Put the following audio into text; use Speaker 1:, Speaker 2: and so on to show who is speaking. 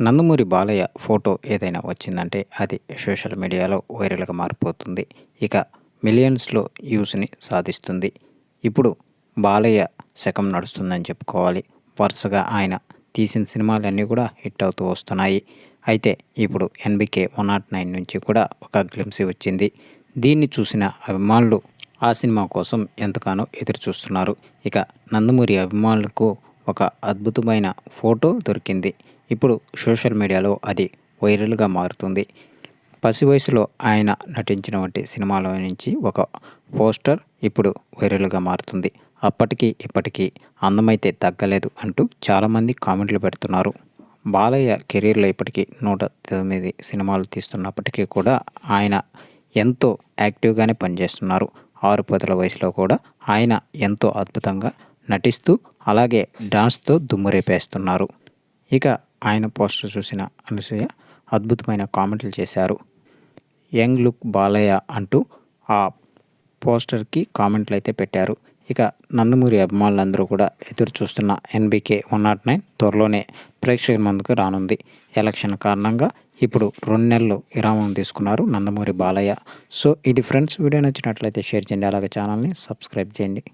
Speaker 1: Nandamuri Balayya photo ఏదైనా వచ్చిందంటే అది సోషల్ మీడియాలో వైరల్గా మారిపోతుంది. ఇక మిలియన్స్లో యూస్ని సాధిస్తుంది. ఇప్పుడు బాలయ్య శకం నడుస్తుందని చెప్పుకోవాలి. వరుసగా ఆయన తీసిన సినిమాలన్నీ కూడా హిట్ అవుతూ వస్తున్నాయి. అయితే ఇప్పుడు ఎన్బికే వన్ నాట్ నైన్ నుంచి కూడా ఒక గ్లిమ్సీ వచ్చింది. దీన్ని చూసిన అభిమానులు ఆ సినిమా కోసం ఎంతగానో ఎదురు చూస్తున్నారు ఇక నందమూరి అభిమానులకు ఒక అద్భుతమైన ఫోటో దొరికింది. ఇప్పుడు సోషల్ మీడియాలో అది వైరల్గా మారుతుంది. పసి వయసులో ఆయన నటించినటువంటి సినిమాల నుంచి ఒక పోస్టర్ ఇప్పుడు వైరల్గా మారుతుంది. అప్పటికి ఇప్పటికీ అందమైతే తగ్గలేదు అంటూ చాలామంది కామెంట్లు పెడుతున్నారు. బాలయ్య కెరీర్లో ఇప్పటికీ నూట తొమ్మిది సినిమాలు తీస్తున్నప్పటికీ కూడా ఆయన ఎంతో యాక్టివ్గానే పనిచేస్తున్నారు. ఆరు పదుల వయసులో కూడా ఆయన ఎంతో అద్భుతంగా నటిస్తూ అలాగే డాన్స్తో దుమ్మురేపేస్తున్నారు ఇక ఆయన పోస్టర్ చూసిన అనసూయ అద్భుతమైన కామెంట్లు చేశారు. యంగ్ లుక్ బాలయ్య అంటూ ఆ పోస్టర్కి కామెంట్లు అయితే పెట్టారు. ఇక నందమూరి అభిమానులందరూ కూడా ఎదురు చూస్తున్న ఎన్బికే వన్ నాట్ నైన్ త్వరలోనే ప్రేక్షకుల ముందుకు రానుంది. ఎలక్షన్ కారణంగా ఇప్పుడు రెండు నెలలు విరామం తీసుకున్నారు నందమూరి బాలయ్య. సో ఇది ఫ్రెండ్స్ వీడియో నచ్చినట్లయితే షేర్ చేయండి. అలాగే ఛానల్ని సబ్స్క్రైబ్ చేయండి.